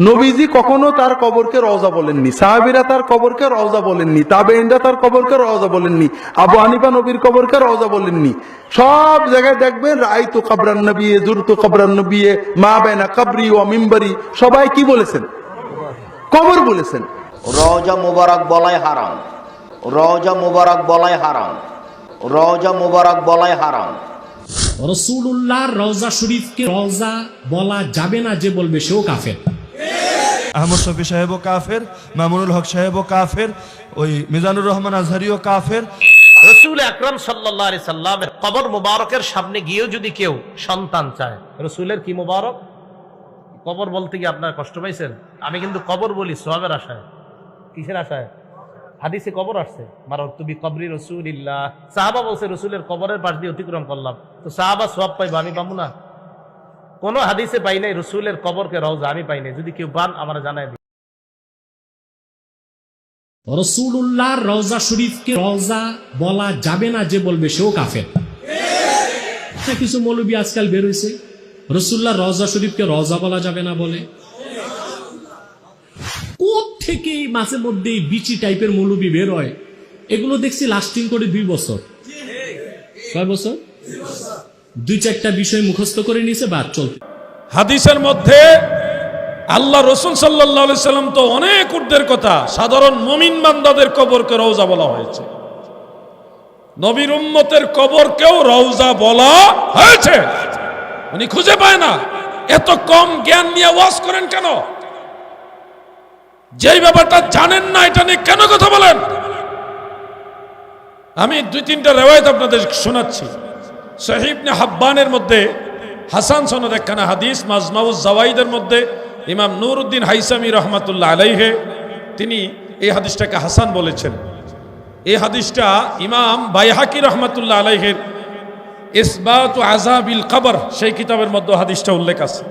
নবীজি কখনো তার কবরকে রওজা বলেননি। সাহাবিরা তার কবরকে রওজা বলেননি। তাবেইনরা তার কবরকে রওজা বলেননি। আবু হানিফা নবীর কবরকে রওজা বলেননি। সব জায়গায় দেখবেন রাই তো কাবরান নবী জুর তো কাবরান নবী মা বেনা কাবরি ও মিম্বরি সবাই কি বলেছেন? কবর বলেছেন। রওজা মুবারক বলাই হারাম। রওজা মুবারক বলাই হারাম। রওজা মুবারক বলাই হারাম। রসুল্লাহর রওজা শরীফকে রওজা বলা যাবে না যে বলবে সেও কাফের। আহমদ শফি সাহেবও কাফের, মামুনুল হক সাহেবও কাফের, ওই মিজানুর রহমান আজহারিও কাফের। রসুল আকরাম সাল্লাহ সাল্লামের কবর মুবারকের সামনে গিয়েও যদি কেউ সন্তান চায়, রসুলের কি মুবারক? কবর বলতে গিয়ে আপনার কষ্ট পাইছেন? আমি কিন্তু কবর বলি সোহাবের আশায়। কিসের আশায়? হাদিসে কবর আসছে। মারর তুমি কবরি রসুল ইল্লাহ সাহাবা বলছে, রসুলের কবরের পাশ দিয়ে অতিক্রম করলাম। তো সাহাবা সোয়াব পাইবা, আমি পাবো না? কোনো হাদিসে পাই নাই রসুলের কবরকে রওজা আমি পাই নাই। যদি কেউ পান আমার জানাই দিন। রসুল্লাহর রওজা শরীফকে রওজা বলা যাবে না যে বলবে সেও কাফের। হ্যাঁ, কিছু মৌলবি আজকাল বের হয়েছে রসুল্লাহ রওজা শরীফকে রওজা বলা যাবে না বলে? থেকে মাঝে মধ্যে বিচি টাইপের মৌলবী বের হয়? এগুলো দেখছি লাস্টিং করে দুই বছর। কয় বছর? দুই চারটা বিষয় মুখস্থ করে নিয়েছে বা চল হাদিসের মধ্যে আল্লাহ রসুল সাল্লাম তো অনেক উর্ধের কথা, সাধারণ মমিন বান্দাদের কবরকে রওজা বলা হয়েছে। নবীর উম্মতের কবরকেও রওজা বলা হয়েছে। উনি খুঁজে পায় না। এত কম জ্ঞান নিয়ে ওয়াজ করেন কেন? যেই ব্যাপারটা জানেন না, এটা নিয়ে কেন কথা বলেন? আমি দুই তিনটা রেওয়ায়ত আপনাদের শোনাচ্ছি। সহিবনে হাব্বানের মধ্যে হাসান সনদ একখানা হাদিস মাজমাউজ জাওয়াইদের মধ্যে ইমাম নুরউদ্দিন হাইসামি রহমাতুল্লাহ আলাইহে তিনি এই হাদিসটাকে হাসান বলেছেন এই হাদিসটা ইমাম বাইহাকি রহমাতুল্লাহ আলাইহের ইসবাত আজাবিল কবর সেই কিতাবের মধ্যে হাদিসটা উল্লেখ আছে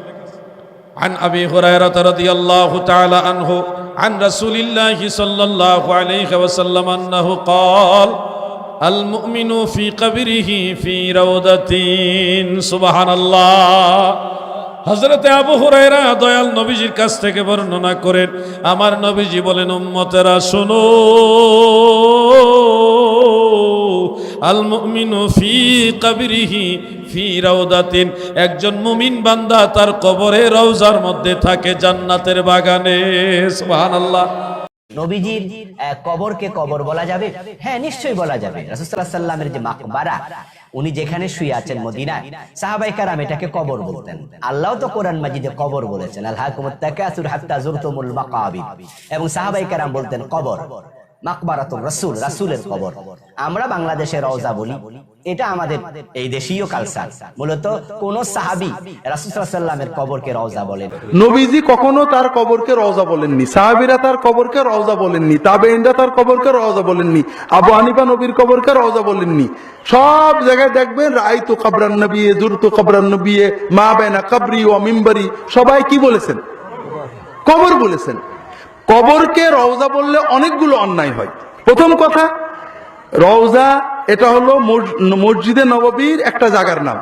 عن أبي هريرة رضي الله تعالى عنه عن رسول الله صلى الله عليه وسلم أنه قال المؤمن في قبره في روضة سبحان الله হজরতে আবু হুরায়রা দয়াল নবীজির কাছ থেকে বর্ণনা করেন আমার নবীজি বলেন উম্মতেরা শোনো আল মুমিনু ফি কবরিহি ফি রাউদাতিন একজন মুমিন বান্দা তার কবরে রওজার মধ্যে থাকে জান্নাতের বাগানে সুবহানাল্লাহ নবীজির কবরকে কবর বলা যাবে। হ্যাঁ নিশ্চয়ই বলা যাবে। রাসুসাল্লাহ সাল্লামের যে মাকবারা, উনি যেখানে শুয়ে আছেন মদিনায় সাহাবাই কারাম এটাকে কবর বলতেন। আল্লাহ তো কোরআন মাজিদে কবর বলেছেন আল্লাহ এবং সাহাবাই কারাম বলতেন, কবর। মাকবারাতুর রাসূল রাসূলের কবর। আমরা বাংলাদেশের রওজা বলি। এটা আমাদের এই দেশীয় কালচার মূলত কোন সাহাবী রাসূল সাল্লাল্লাহু আলাইহি সাল্লামের কবরকে রওজা বলেন। নবীজি কখনো তার কবরকে রওজা বলেননি। সাহাবিরা তার কবরকে রওজা বলেননি। তাবেইনরা তার কবরকে রওজা বলেননি। আবু হানিফা নবীর কবরকে রওজা বলেননি। সব জায়গায় দেখবেন রাই তো কাবরান নবী জুর তো কাবরান নবী মা বেনা কাবরি ও মিম্বরি। সবাই কি বলেছেন? কবর বলেছেন। কবরকে রওজা বললে অনেকগুলো অন্যায় হয়। প্রথম কথা, রওজা এটা হলো মস- মসজিদে নববীর একটা জায়গার নাম।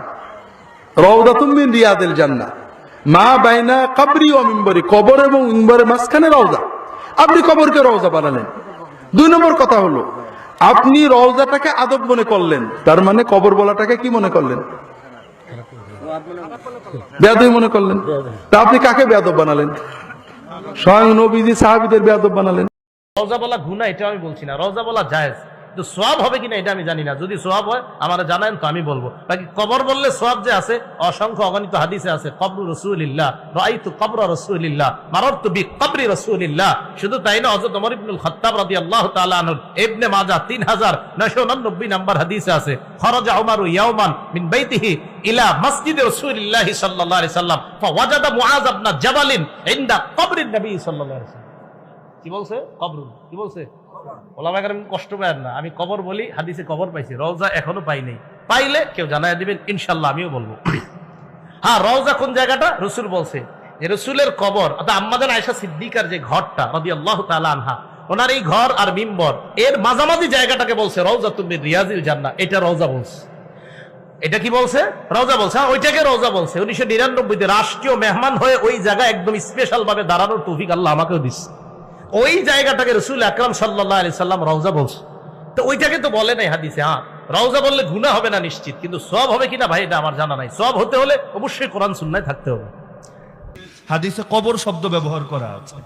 রওজা তুমি রিয়াদের জান্না মা বাইনা কাবরি ও মিম্বরি, কবর এবং মিম্বরের মাঝখানে রওজা। আপনি কবরকে রওজা বানালেন। দুই নম্বর কথা হলো, আপনি রওজাটাকে আদব মনে করলেন। তার মানে কবর বলাটাকে কি মনে করলেন? বেয়াদব মনে করলেন। তা আপনি কাকে বেয়াদব বানালেন? স্বয়ং নবীজি সাহাবিদের বেয়াদব বানালেন। রজা বলা গুনা এটা আমি বলছি না। রজা বলা জায়েজ। কিন্তু সোয়াব হবে কিনা এটা আমি জানি না। যদি সোয়াব হয়, আমার জানান তো আমি বলব। বাকি কবর বললে সোয়াব যে আছে, অসংখ্য অগণিত হাদিসে আছে, কবরু রসুলিল্লাহ রাইতু কবর রসুলিল্লাহ মারর তু বি কবরি রসুলিল্লাহ। শুধু তাই না, হযরত ওমর ইবনুল খাত্তাব রাদিয়াল্লাহু তাআলা আনহু ইবনে মাজাহ 3999 নাম্বার হাদিসে আছে, খরাজা উমারু ইয়াওমান মিন বাইতিহি ইলা মসজিদ রাসূলিল্লাহ আলাইহি সাল্লাম, ফাওয়াজাদা মুআজ ইবনে জাবালিন ইনদা কবরিন নবী সাল্লাম। কি বলছে? কবরুল কি বলছে? ওলামাকে কষ্ট পায় না। আমি কবর বলি হাদিসে কবর পাইছি রওজা এখনও পাই নাই। পাইলে কেউ জানাই দিবেন ইনশাল্লাহ আমিও বলব। হ্যাঁ রওজা কোন জায়গাটা? রসুল বলছে রসুলের কবর অর্থাৎ আম্মাদের আয়সা সিদ্দিকার যে ঘরটা রবি আল্লাহ আনহা ওনার এই ঘর আর মিম্বর এর মাঝামাঝি জায়গাটাকে বলছে রওজা তুমি রিয়াজিল জান্না এটা রওজা বলছে। এটা কি বলছে? রওজা বলছে। হ্যাঁ, ওইটাকে রওজা বলছে। উনিশশো নিরানব্বইতে রাষ্ট্রীয় মেহমান হয়ে ওই জায়গায় একদম স্পেশাল ভাবে দাঁড়ানোর তৌফিক আল্লাহ আমাকেও দিচ্ছে। ওই জায়গাটাকে রসুল আকরাম সাল্লাহ আলি সাল্লাম রওজা বলছে। তো ওইটাকে তো বলে নাই হাদিসে হ্যাঁ। রওজা বললে গুণা হবে না নিশ্চিত, কিন্তু সব হবে কিনা ভাই, এটা আমার জানা নাই। সব হতে হলে অবশ্যই কোরআন সুন্নায় থাকতে হবে। হাদিসে কবর শব্দ ব্যবহার করা আছে।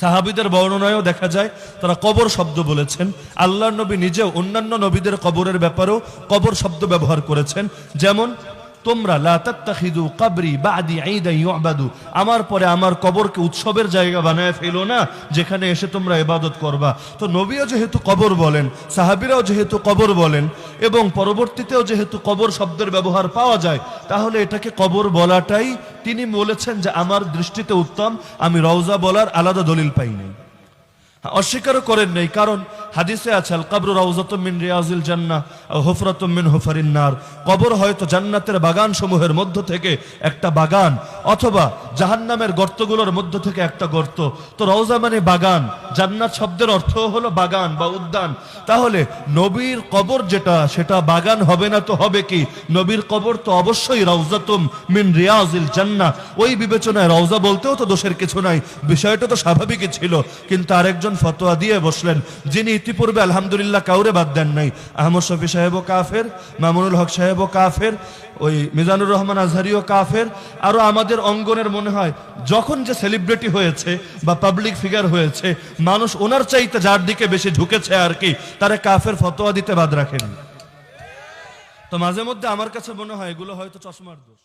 সাহাবিদের বর্ণনায়ও দেখা যায়, তারা কবর শব্দ বলেছেন। আল্লাহ নবী নিজেও অন্যান্য নবীদের কবরের ব্যাপারেও কবর শব্দ ব্যবহার করেছেন। যেমন তোমরা, লা তাত্তাখিদু কাবরি বাদি ঈদান ইউবাদু আমার পরে আমার কবরকে উৎসবের জায়গা বানায় ফেলো না, যেখানে এসে তোমরা ইবাদত করবা। তো নবীও যেহেতু কবর বলেন, সাহাবীরাও যেহেতু কবর বলেন, এবং পরবর্তীতেও যেহেতু কবর শব্দের ব্যবহার পাওয়া যায়, তাহলে এটাকে কবর বলাটাই তিনি বলেছেন যে, আমার দৃষ্টিতে উত্তম, আমি রওজা বলার আলাদা দলিল পাই নাই। অস্বীকারও করেন নাই, কারণ হাদিসে আছে আল কবর রাউজাতুম মিন রিয়াজিল জান্নাহ, আও হুফরাতুম মিন হুফারিন নার। কবর হয়তো জান্নাতের বাগান সমূহের মধ্য থেকে একটা বাগান, অথবা জাহান্নামের গর্তগুলোর মধ্য থেকে একটা গর্ত। তো রওজা মানে বাগান, জান্নাত শব্দের অর্থ হলো বাগান বা উদ্যান। তাহলে নবীর কবর যেটা, সেটা বাগান হবে না তো হবে কি? নবীর কবর তো অবশ্যই রওজাতুম মিন রিয়াজিল জান্নাহ। ওই বিবেচনায় রওজা বলতেও তো দোষের কিছু নাই, বিষয়টা তো স্বাভাবিকই ছিল। কিন্তু আরেকজন ফতোয়া দিয়ে বসলেন। যিনি ইতিপূর্বে আলহামদুলিল্লাহ কাউরে বাদ দেন নাই। আহমদ শফি সাহেবও কাফের, মামুনুল হক সাহেবও কাফের, ওই মিজানুর রহমান আজহারিও কাফের। আরও আমাদের অঙ্গনের মনে হয়, যখন যে সেলিব্রিটি হয়েছে বা পাবলিক ফিগার হয়েছে, মানুষ ওনার চাইতে যার দিকে বেশি ঝুঁকেছে আর কি, তারা কাফের ফতোয়া দিতে বাদ রাখেন। তো মাঝে মধ্যে আমার কাছে মনে হয়, এগুলো হয়তো চশমার দোষ।